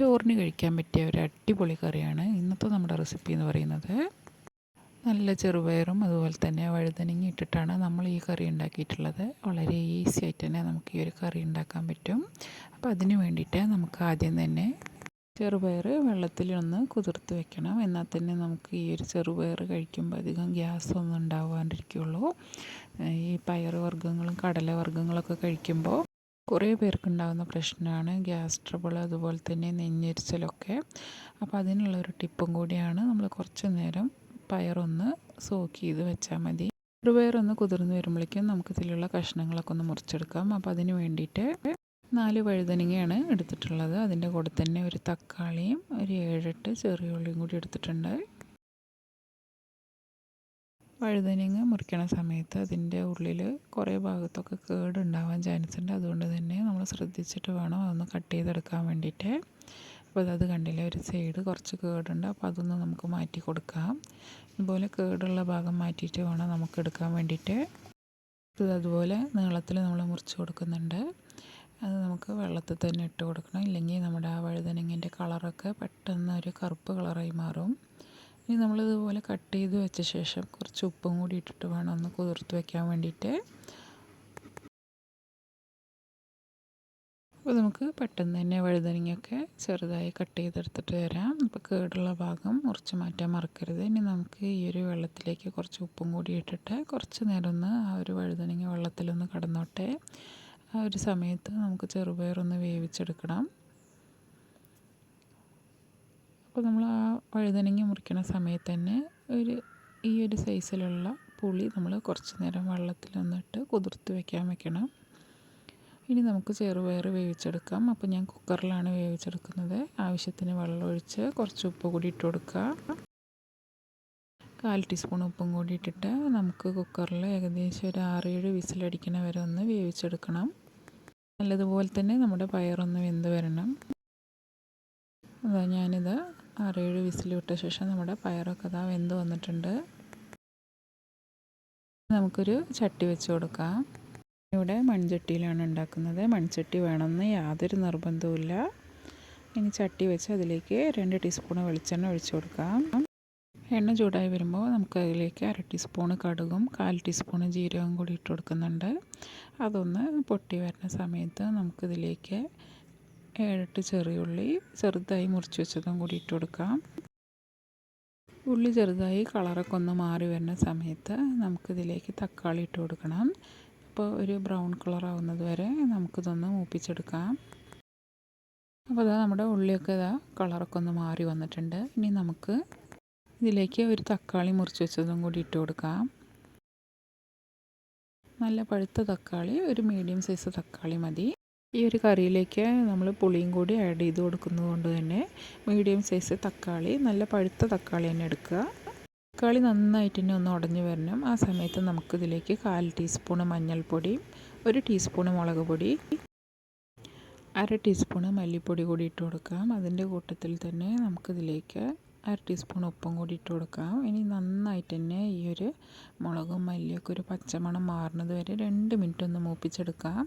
ചോറിന് കഴിക്കാൻ പറ്റിയ ഒരു അടിപൊളി കറിയാണ് ഇന്നത്തെ നമ്മുടെ റെസിപ്പി എന്ന് പറയുന്നത്. നല്ല ചെറുപയറും അതുപോലെ തന്നെ വഴുതനങ്ങ ഇട്ടിട്ടാണ് നമ്മൾ ഈ കറി ഉണ്ടാക്കിയിട്ടുള്ളത്. വളരെ ഈസി ആയിട്ട് തന്നെ നമുക്ക് ഈ ഒരു കറി ഉണ്ടാക്കാൻ പറ്റും. അപ്പോൾ അതിന് വേണ്ടിയിട്ട് നമുക്ക് ആദ്യം തന്നെ ചെറുപയർ വെള്ളത്തിൽ ഒന്ന് കുതിർത്ത് വെക്കണം. എന്നാൽ തന്നെ നമുക്ക് ഈ ഒരു ചെറുപയർ കഴിക്കുമ്പോൾ അധികം ഗ്യാസ് ഒന്നും ഉണ്ടാവാണ്ടിരിക്കുള്ളൂ ഈ പയർ വർഗങ്ങളും കടല വർഗങ്ങളൊക്കെ കഴിക്കുമ്പോൾ കുറേ പേർക്കുണ്ടാകുന്ന പ്രശ്നമാണ്. ഗ്യാസ് ട്രബിൾ അതുപോലെ തന്നെ നെഞ്ഞെരിച്ചലൊക്കെ. അപ്പോൾ അതിനുള്ളൊരു ടിപ്പും കൂടിയാണ് നമ്മൾ കുറച്ച് നേരം പയറൊന്ന് സോക്ക് ചെയ്ത് വെച്ചാൽ മതി. ചെറുപയറൊന്ന് കുതിർന്ന് വരുമ്പോഴേക്കും നമുക്ക് ഇതിലുള്ള കഷ്ണങ്ങളൊക്കെ ഒന്ന് മുറിച്ചെടുക്കാം. അപ്പോൾ അതിന് വേണ്ടിയിട്ട് നാല് വഴുതനങ്ങയാണ് എടുത്തിട്ടുള്ളത്. അതിന്റെ കൂടെ തന്നെ ഒരു തക്കാളിയും ഒരു ഏഴെട്ട് ചെറിയ ഉള്ളിയും കൂടി എടുത്തിട്ടുണ്ട്. വഴുതനങ്ങ മുറിക്കണ സമയത്ത് അതിന്റെ ഉള്ളിൽ കുറേ ഭാഗത്തൊക്കെ കേടുണ്ടാവാൻ ചാൻസ് ഉണ്ട്. അതുകൊണ്ട് തന്നെ നമ്മൾ ശ്രദ്ധിച്ചിട്ട് വേണം അതൊന്ന് കട്ട് ചെയ്തെടുക്കാൻ വേണ്ടിയിട്ട്. അപ്പോൾ അത് കണ്ടില്ലേ ഒരു സൈഡ് കുറച്ച് കേടുണ്ട്. അപ്പോൾ അതൊന്ന് നമുക്ക് മാറ്റി കൊടുക്കാം. ഇതുപോലെ കേടുള്ള ഭാഗം മാറ്റിയിട്ട് വേണം നമുക്ക് എടുക്കാൻ വേണ്ടിയിട്ട്. അതുപോലെ നീളത്തിൽ നമ്മൾ മുറിച്ച് കൊടുക്കുന്നുണ്ട്. അത് നമുക്ക് വെള്ളത്തിൽ തന്നെ ഇട്ട് കൊടുക്കണം. ഇല്ലെങ്കിൽ നമ്മുടെ ആ വഴുതനങ്ങന്റെ കളറൊക്കെ പെട്ടെന്ന് ഒരു കറുപ്പ് കളറായി മാറും. ഇനി നമ്മളിതുപോലെ കട്ട് ചെയ്ത് വെച്ച ശേഷം കുറച്ച് ഉപ്പും കൂടി ഇട്ടിട്ട് വേണം ഒന്ന് കുതിർത്ത് വെക്കാൻ വേണ്ടിയിട്ട്. അപ്പോൾ നമുക്ക് പെട്ടെന്ന് തന്നെ വഴുതനങ്ങയൊക്കെ ചെറുതായി കട്ട് ചെയ്തെടുത്തിട്ട് വരാം. അപ്പോൾ കേടുള്ള ഭാഗം മുറിച്ച് മാറ്റാൻ മറക്കരുത്. ഇനി നമുക്ക് ഈ ഒരു വെള്ളത്തിലേക്ക് കുറച്ച് ഉപ്പും കൂടി ഇട്ടിട്ട് കുറച്ച് നേരം ഒന്ന് ആ ഒരു വഴുതനങ്ങ വെള്ളത്തിലൊന്ന് കടന്നോട്ടെ. ആ ഒരു സമയത്ത് നമുക്ക് ചെറുപയറൊന്ന് വേവിച്ചെടുക്കണം. അപ്പോൾ നമ്മൾ ആ വഴുതനങ്ങ മുറിക്കണ സമയത്ത് തന്നെ ഒരു ഈ ഒരു സൈസിലുള്ള പുളി നമ്മൾ കുറച്ച് നേരം വെള്ളത്തിലൊന്നിട്ട് കുതിർത്ത് വെക്കാൻ വെക്കണം. ഇനി നമുക്ക് ചെറുപയർ വേവിച്ചെടുക്കാം. അപ്പോൾ ഞാൻ കുക്കറിലാണ് വേവിച്ചെടുക്കുന്നത്. ആവശ്യത്തിന് വെള്ളം ഒഴിച്ച് കുറച്ച് ഉപ്പ് കൂടി ഇട്ട് കൊടുക്കുക. കാൽ ടീസ്പൂൺ ഉപ്പും കൂടി ഇട്ടിട്ട് നമുക്ക് കുക്കറിൽ ഏകദേശം ഒരു ആറേഴ് വിസിലടിക്കണ വരെ ഒന്ന് വേവിച്ചെടുക്കണം. നല്ലതുപോലെ തന്നെ നമ്മുടെ പയറൊന്ന് വെന്ത് വരണം. അതാ ഞാനിത് ആറേഴ് വിസിൽ വിട്ട ശേഷം നമ്മുടെ പയറൊക്കെ ഇതാ വെന്ത് വന്നിട്ടുണ്ട്. നമുക്കൊരു ചട്ടി വെച്ച് കൊടുക്കാം. ഇവിടെ മൺചട്ടിയിലാണ് ഉണ്ടാക്കുന്നത്. മൺചട്ടി വേണമെന്ന് യാതൊരു നിർബന്ധവുമില്ല ഇനി ചട്ടി വെച്ച് അതിലേക്ക് രണ്ട് ടീസ്പൂൺ വെളിച്ചെണ്ണ ഒഴിച്ചു കൊടുക്കാം. എണ്ണ ചൂടായി വരുമ്പോൾ നമുക്ക് അതിലേക്ക് അര ടീസ്പൂണ് കടുകും കാൽ ടീസ്പൂൺ ജീരകവും കൂടി ഇട്ട് കൊടുക്കുന്നുണ്ട്. അതൊന്ന് പൊട്ടി വരുന്ന സമയത്ത് നമുക്കിതിലേക്ക് ഏഴെട്ട് ചെറിയ ഉള്ളി ചെറുതായി മുറിച്ച് വെച്ചതും കൂടി ഇട്ട് കൊടുക്കാം. ഉള്ളി ചെറുതായി കളറൊക്കെ ഒന്ന് മാറി വരുന്ന സമയത്ത് നമുക്കിതിലേക്ക് തക്കാളി ഇട്ട് കൊടുക്കണം. അപ്പോൾ ഒരു ബ്രൗൺ കളർ ആവുന്നത് വരെ നമുക്കിതൊന്ന് മൂപ്പിച്ചെടുക്കാം. അപ്പോൾ അതാ നമ്മുടെ ഉള്ളിയൊക്കെ ഇതാ കളറൊക്കെ ഒന്ന് മാറി വന്നിട്ടുണ്ട്. ഇനി നമുക്ക് ഇതിലേക്ക് ഒരു തക്കാളി മുറിച്ച് വെച്ചതും കൂടി ഇട്ട് കൊടുക്കാം. നല്ല പഴുത്ത തക്കാളി ഒരു മീഡിയം സൈസ് തക്കാളി മതി. ഈ ഒരു കറിയിലേക്ക് നമ്മൾ പുളിയും കൂടി ആഡ് ചെയ്ത് കൊടുക്കുന്നത് കൊണ്ട് തന്നെ മീഡിയം സൈസ് തക്കാളി നല്ല പഴുത്ത തക്കാളി തന്നെ എടുക്കുക. തക്കാളി നന്നായിട്ട് തന്നെ ഒന്ന് ഉടഞ്ഞു വരണം. ആ സമയത്ത് നമുക്കിതിലേക്ക് കാൽ ടീസ്പൂണ് മഞ്ഞൾപ്പൊടി ഒരു ടീസ്പൂണ് മുളക് പൊടി അര ടീസ്പൂണ് മല്ലിപ്പൊടി കൂടി ഇട്ട് കൊടുക്കാം. അതിന്റെ കൂട്ടത്തിൽ തന്നെ നമുക്കിതിലേക്ക് അര ടീസ്പൂൺ ഉപ്പും കൂടി ഇട്ട് കൊടുക്കാം. ഇനി നന്നായിട്ട് തന്നെ ഈ ഒരു മുളകും മല്ലിയൊക്കെ ഒരു പച്ചമണം മാറുന്നത് വരെ രണ്ട് മിനിറ്റ് ഒന്ന് മൂപ്പിച്ചെടുക്കാം.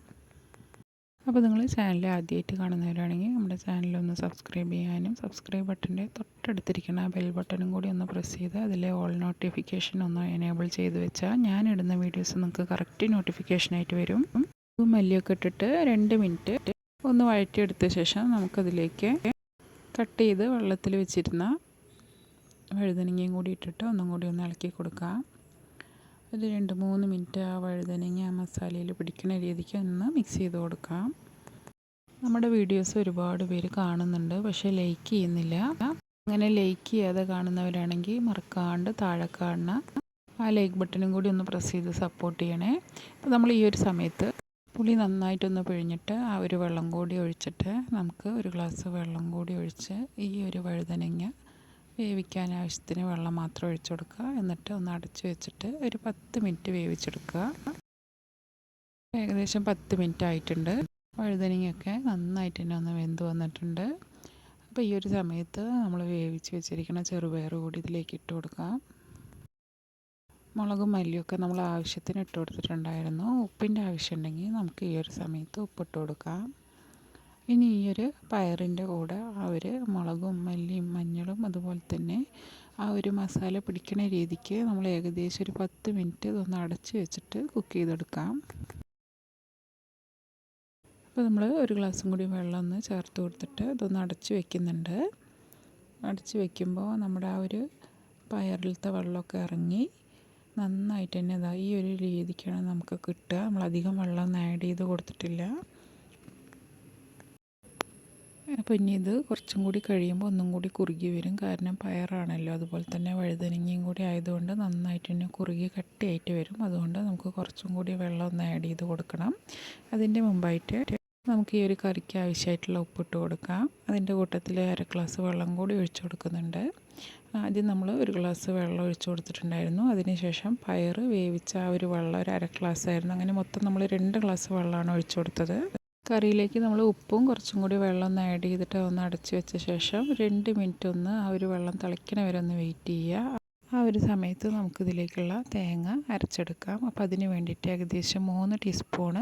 അപ്പോൾ നിങ്ങൾ ചാനൽ ആദ്യമായിട്ട് കാണുന്നവരാണെങ്കിൽ നമ്മുടെ ചാനൽ ഒന്ന് സബ്സ്ക്രൈബ് ചെയ്യാനും സബ്സ്ക്രൈബ് ബട്ടന്റെ തൊട്ടടുത്തിരിക്കുന്ന ബെൽ ബട്ടണും കൂടി ഒന്ന് പ്രസ് ചെയ്ത് അതിലെ ഓൾ നോട്ടിഫിക്കേഷൻ ഒന്ന് എനേബിൾ ചെയ്ത് വെച്ചാൽ ഞാൻ ഇടുന്ന വീഡിയോസ് നിങ്ങൾക്ക് കറക്റ്റ് നോട്ടിഫിക്കേഷനായിട്ട് വരും. മല്ലിയൊക്കെ ഇട്ടിട്ട് രണ്ട് മിനിറ്റ് ഒന്ന് വഴറ്റിയെടുത്ത ശേഷം നമുക്കതിലേക്ക് കട്ട് ചെയ്ത് വെള്ളത്തിൽ വെച്ചിരുന്ന വഴുതനങ്ങയും കൂടി ഇട്ടിട്ട് ഒന്നും കൂടി ഒന്ന് ഇളക്കി കൊടുക്കാം. ഒരു രണ്ട് മൂന്ന് മിനിറ്റ് ആ വഴുതനങ്ങ ആ മസാലയിൽ പിടിക്കുന്ന രീതിക്ക് ഒന്ന് മിക്സ് ചെയ്ത് കൊടുക്കാം. നമ്മുടെ വീഡിയോസ് ഒരുപാട് പേര് കാണുന്നുണ്ട് പക്ഷേ ലൈക്ക് ചെയ്യുന്നില്ല. അങ്ങനെ ലൈക്ക് ചെയ്യാതെ കാണുന്നവരാണെങ്കിൽ മറക്കാണ്ട് താഴെ കാണുന്ന ആ ലൈക്ക് ബട്ടണും കൂടി ഒന്ന് പ്രസ് ചെയ്ത് സപ്പോർട്ട് ചെയ്യണേ. അപ്പോൾ നമ്മൾ ഈ ഒരു സമയത്ത് പുളി നന്നായിട്ടൊന്ന് പിഴിഞ്ഞിട്ട് ആ ഒരു വെള്ളം കൂടി ഒഴിച്ചിട്ട് നമുക്ക് ഒരു ഗ്ലാസ് വെള്ളം കൂടി ഒഴിച്ച് ഈ ഒരു വഴുതനങ്ങ വേവിക്കാൻ ആവശ്യത്തിന് വെള്ളം മാത്രം ഒഴിച്ചു കൊടുക്കുക. എന്നിട്ട് ഒന്ന് അടച്ച് വെച്ചിട്ട് ഒരു പത്ത് മിനിറ്റ് വേവിച്ചെടുക്കുക. ഏകദേശം പത്ത് മിനിറ്റ് ആയിട്ടുണ്ട്. വഴുതനങ്ങയൊക്കെ നന്നായിട്ട് തന്നെ ഒന്ന് വെന്ത് വന്നിട്ടുണ്ട്. അപ്പോൾ ഈ ഒരു സമയത്ത് നമ്മൾ വേവിച്ച് വെച്ചിരിക്കുന്ന ചെറുപയർ കൂടി ഇതിലേക്ക് ഇട്ട് കൊടുക്കാം. മുളകും മല്ലിയൊക്കെ നമ്മൾ ആവശ്യത്തിന് ഇട്ട് കൊടുത്തിട്ടുണ്ടായിരുന്നു. ഉപ്പിന്റെ ആവശ്യം ഉണ്ടെങ്കിൽ നമുക്ക് ഈ ഒരു സമയത്ത് ഉപ്പിട്ട് കൊടുക്കാം. ഇനി ഈ ഒരു പയറിന്റെ കൂടെ ആ ഒരു മുളകും മല്ലിയും മഞ്ഞളും അതുപോലെ തന്നെ ആ ഒരു മസാല പിടിക്കണ രീതിക്ക് നമ്മൾ ഏകദേശം ഒരു പത്ത് മിനിറ്റ് ഇതൊന്ന് അടച്ച് വെച്ചിട്ട് കുക്ക് ചെയ്തെടുക്കാം. അപ്പോൾ നമ്മൾ ഒരു ഗ്ലാസ്സും കൂടി വെള്ളം ഒന്ന് ചേർത്ത് കൊടുത്തിട്ട് ഇതൊന്ന് അടച്ച് വെക്കുന്നുണ്ട്. അടച്ച് വെക്കുമ്പോൾ നമ്മുടെ ആ ഒരു പയറിലത്തെ വെള്ളമൊക്കെ ഇറങ്ങി നന്നായിട്ട് തന്നെ ഇതാ ഈ ഒരു രീതിക്കാണ് നമുക്ക് കിട്ടുക. നമ്മളധികം വെള്ളം ഒന്നും ആഡ് ചെയ്ത് കൊടുത്തിട്ടില്ല. അപ്പോൾ ഇനി ഇത് കുറച്ചും കൂടി കഴിയുമ്പോൾ ഒന്നും കൂടി കുറുകി വരും. കാരണം പയറാണല്ലോ അതുപോലെ തന്നെ വഴുതനങ്ങയും കൂടി ആയതുകൊണ്ട് നന്നായിട്ട് തന്നെ കുറുകി കട്ടിയായിട്ട് വരും. അതുകൊണ്ട് നമുക്ക് കുറച്ചും കൂടി വെള്ളം ഒന്ന് ആഡ് ചെയ്ത് കൊടുക്കണം. അതിന്റെ മുമ്പായിട്ട് നമുക്ക് ഈ ഒരു കറിക്ക് ആവശ്യമായിട്ടുള്ള ഉപ്പിട്ട് കൊടുക്കാം. അതിന്റെ കൂട്ടത്തിൽ അര ഗ്ലാസ് വെള്ളം കൂടി ഒഴിച്ചു കൊടുക്കുന്നുണ്ട്. ആദ്യം നമ്മൾ ഒരു ഗ്ലാസ് വെള്ളം ഒഴിച്ചു കൊടുത്തിട്ടുണ്ടായിരുന്നു. അതിനുശേഷം പയർ വേവിച്ച ആ ഒരു വെള്ളം ഒരു അര ഗ്ലാസ് ആയിരുന്നു. അങ്ങനെ മൊത്തം നമ്മൾ രണ്ട് ഗ്ലാസ് വെള്ളമാണ് ഒഴിച്ചു കൊടുത്തത്. കറിയിലേക്ക് നമ്മൾ ഉപ്പും കുറച്ചും കൂടി വെള്ളം ഒന്ന് ആഡ് ചെയ്തിട്ട് ഒന്ന് അടച്ച് വെച്ച ശേഷം രണ്ട് മിനിറ്റ് ഒന്ന് ആ ഒരു വെള്ളം തിളയ്ക്കണ വരെ ഒന്ന് വെയിറ്റ് ചെയ്യുക. ആ ഒരു സമയത്ത് നമുക്കിതിലേക്കുള്ള തേങ്ങ അരച്ചെടുക്കാം. അപ്പോൾ അതിന് വേണ്ടിയിട്ട് ഏകദേശം മൂന്ന് ടീസ്പൂണ്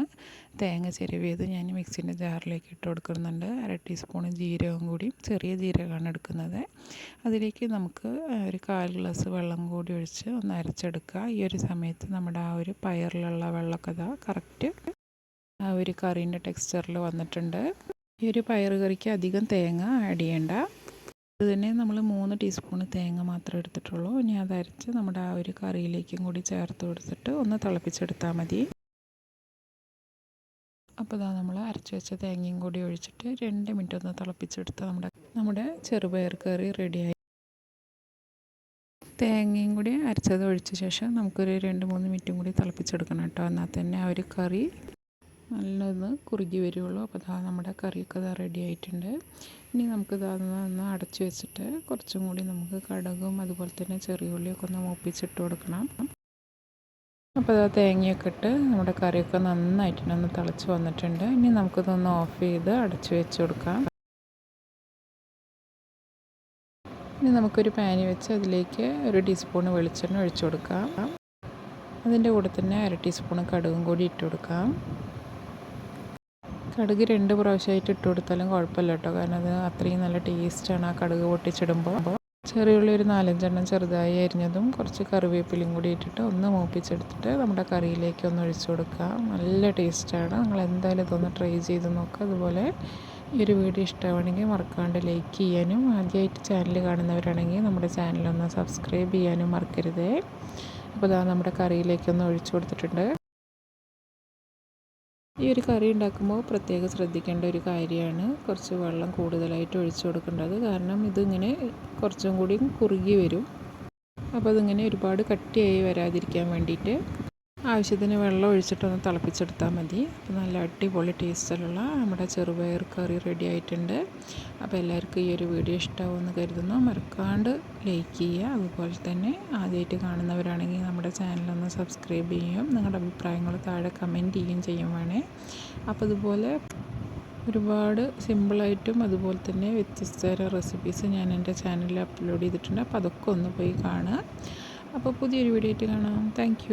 തേങ്ങ ചിരവിയത് ഞാൻ മിക്സിന്റെ ജാറിലേക്ക് ഇട്ട് കൊടുക്കുന്നുണ്ട്. അര ടീസ്പൂണ് ജീരകം കൂടി ചെറിയ ജീരകമാണ് എടുക്കുന്നത്. അതിലേക്ക് നമുക്ക് ഒരു കാൽ ഗ്ലാസ് വെള്ളം കൂടി ഒഴിച്ച് ഒന്ന് അരച്ചെടുക്കുക. ഈ ഒരു സമയത്ത് നമ്മുടെ ആ ഒരു പയറിലുള്ള വെള്ളമൊക്കെ കറക്റ്റ് ആ ഒരു കറീന്റെ ടെക്സ്ചറിൽ വന്നിട്ടുണ്ട്. ഈ ഒരു പയർ കറിക്ക് അധികം തേങ്ങ ആഡ് ചെയ്യേണ്ട. ഇത് തന്നെ നമ്മൾ മൂന്ന് ടീസ്പൂൺ തേങ്ങ മാത്രമേ എടുത്തിട്ടുള്ളൂ. ഇനി അത് അരച്ച് നമ്മുടെ ആ ഒരു കറിയിലേക്കും കൂടി ചേർത്ത് കൊടുത്തിട്ട് ഒന്ന് തിളപ്പിച്ചെടുത്താൽ മതി. അപ്പോൾ ഇതാ നമ്മൾ അരച്ച് വെച്ച തേങ്ങയും കൂടി ഒഴിച്ചിട്ട് രണ്ട് മിനിറ്റ് ഒന്ന് തിളപ്പിച്ചെടുത്ത് നമ്മുടെ നമ്മുടെ ചെറുപയർ കറി റെഡിയായി തേങ്ങയും കൂടി അരച്ചത് ഒഴിച്ച ശേഷം നമുക്കൊരു രണ്ട് മൂന്ന് മിനിറ്റും കൂടി തിളപ്പിച്ചെടുക്കണം കേട്ടോ. എന്നാൽ തന്നെ ആ ഒരു കറി നല്ലൊന്ന് കുറുകി വരുള്ളൂ. അപ്പോൾ ദാ നമ്മുടെ കറിയൊക്കെ ഇതാ റെഡി ആയിട്ടുണ്ട്. ഇനി നമുക്ക് ഇതാ ഒന്ന് അടച്ച് വെച്ചിട്ട് കുറച്ചും കൂടി നമുക്ക് കടകും അതുപോലെ തന്നെ ചെറിയ ഉള്ളിയൊക്കെ ഒന്ന് മൂപ്പിച്ചിട്ട് കൊടുക്കണം. അപ്പോൾ അത് തേങ്ങയൊക്കെ ഇട്ട് നമ്മുടെ കറിയൊക്കെ നന്നായിട്ട് ഒന്ന് തിളച്ച് വന്നിട്ടുണ്ട്. ഇനി നമുക്കിതൊന്ന് ഓഫ് ചെയ്ത് അടച്ച് വെച്ച് കൊടുക്കാം. ഇനി നമുക്കൊരു പാനി വെച്ച് അതിലേക്ക് ഒരു ടീസ്പൂൺ വെളിച്ചെണ്ണ ഒഴിച്ചു കൊടുക്കാം. അതിന്റെ കൂടെ തന്നെ അര ടീസ്പൂൺ കടുകും കൂടി ഇട്ട് കൊടുക്കാം. കടുക് രണ്ട് പ്രാവശ്യമായിട്ട് ഇട്ട് കൊടുത്താലും കുഴപ്പമില്ല കേട്ടോ. കാരണം അത് അത്രയും നല്ല ടേസ്റ്റാണ് ആ കടുക് പൊട്ടിച്ചിടുമ്പോൾ. അപ്പോൾ ചെറിയുള്ളി ഒരു നാലഞ്ചെണ്ണം ചെറുതായി അരിഞ്ഞതും കുറച്ച് കറിവേപ്പിലയും കൂടി ഇട്ടിട്ട് ഒന്ന് മൂപ്പിച്ചെടുത്തിട്ട് നമ്മുടെ കറിയിലേക്ക് ഒന്ന് ഒഴിച്ചു കൊടുക്കുക. നല്ല ടേസ്റ്റാണ് നിങ്ങൾ എന്തായാലും ഇതൊന്ന് ട്രൈ ചെയ്ത് നോക്കുക. അതുപോലെ ഈ ഒരു വീഡിയോ ഇഷ്ടമാണെങ്കിൽ മറക്കാണ്ട് ലൈക്ക് ചെയ്യാനും ആദ്യമായിട്ട് ചാനൽ കാണുന്നവരാണെങ്കിൽ നമ്മുടെ ചാനലൊന്ന് സബ്സ്ക്രൈബ് ചെയ്യാനും മറക്കരുതേ. അപ്പോൾ ഇതാ നമ്മുടെ കറിയിലേക്കൊന്ന് ഒഴിച്ചു കൊടുത്തിട്ടുണ്ട്. ഈ ഒരു കറി ഉണ്ടാക്കുമ്പോൾ പ്രത്യേകം ശ്രദ്ധിക്കേണ്ട ഒരു കാര്യമാണ് കുറച്ച് വെള്ളം കൂടുതലായിട്ട് ഒഴിച്ചു കൊടുക്കേണ്ടത്. കാരണം ഇതിങ്ങനെ കുറച്ചും കൂടി കുറുകി വരും. അപ്പോൾ അതിങ്ങനെ ഒരുപാട് കട്ടിയായി വരാതിരിക്കാൻ വേണ്ടിയിട്ട് ആവശ്യത്തിന് വെള്ളം ഒഴിച്ചിട്ടൊന്ന് തിളപ്പിച്ചെടുത്താൽ മതി. അപ്പോൾ നല്ല അടിപൊളി ടേസ്റ്റിലുള്ള നമ്മുടെ ചെറുപയർ കറി റെഡി ആയിട്ടുണ്ട്. അപ്പോൾ എല്ലാവർക്കും ഈ ഒരു വീഡിയോ ഇഷ്ടമാവുമെന്ന് കരുതുന്നു. മറക്കാണ്ട് ലൈക്ക് ചെയ്യുക. അതുപോലെ തന്നെ ആദ്യമായിട്ട് കാണുന്നവരാണെങ്കിൽ നമ്മുടെ ചാനലൊന്ന് സബ്സ്ക്രൈബ് ചെയ്യും നിങ്ങളുടെ അഭിപ്രായങ്ങൾ താഴെ കമന്റ് ചെയ്യുകയും ചെയ്യും വേണേ. അപ്പോൾ അതുപോലെ ഒരുപാട് സിമ്പിളായിട്ടും അതുപോലെ തന്നെ വ്യത്യസ്ത റെസിപ്പീസ് ഞാൻ എന്റെ ചാനലിൽ അപ്ലോഡ് ചെയ്തിട്ടുണ്ട്. അപ്പോൾ അതൊക്കെ ഒന്ന് പോയി കാണുക. അപ്പോൾ പുതിയൊരു വീഡിയോ ആയിട്ട് കാണാം. താങ്ക്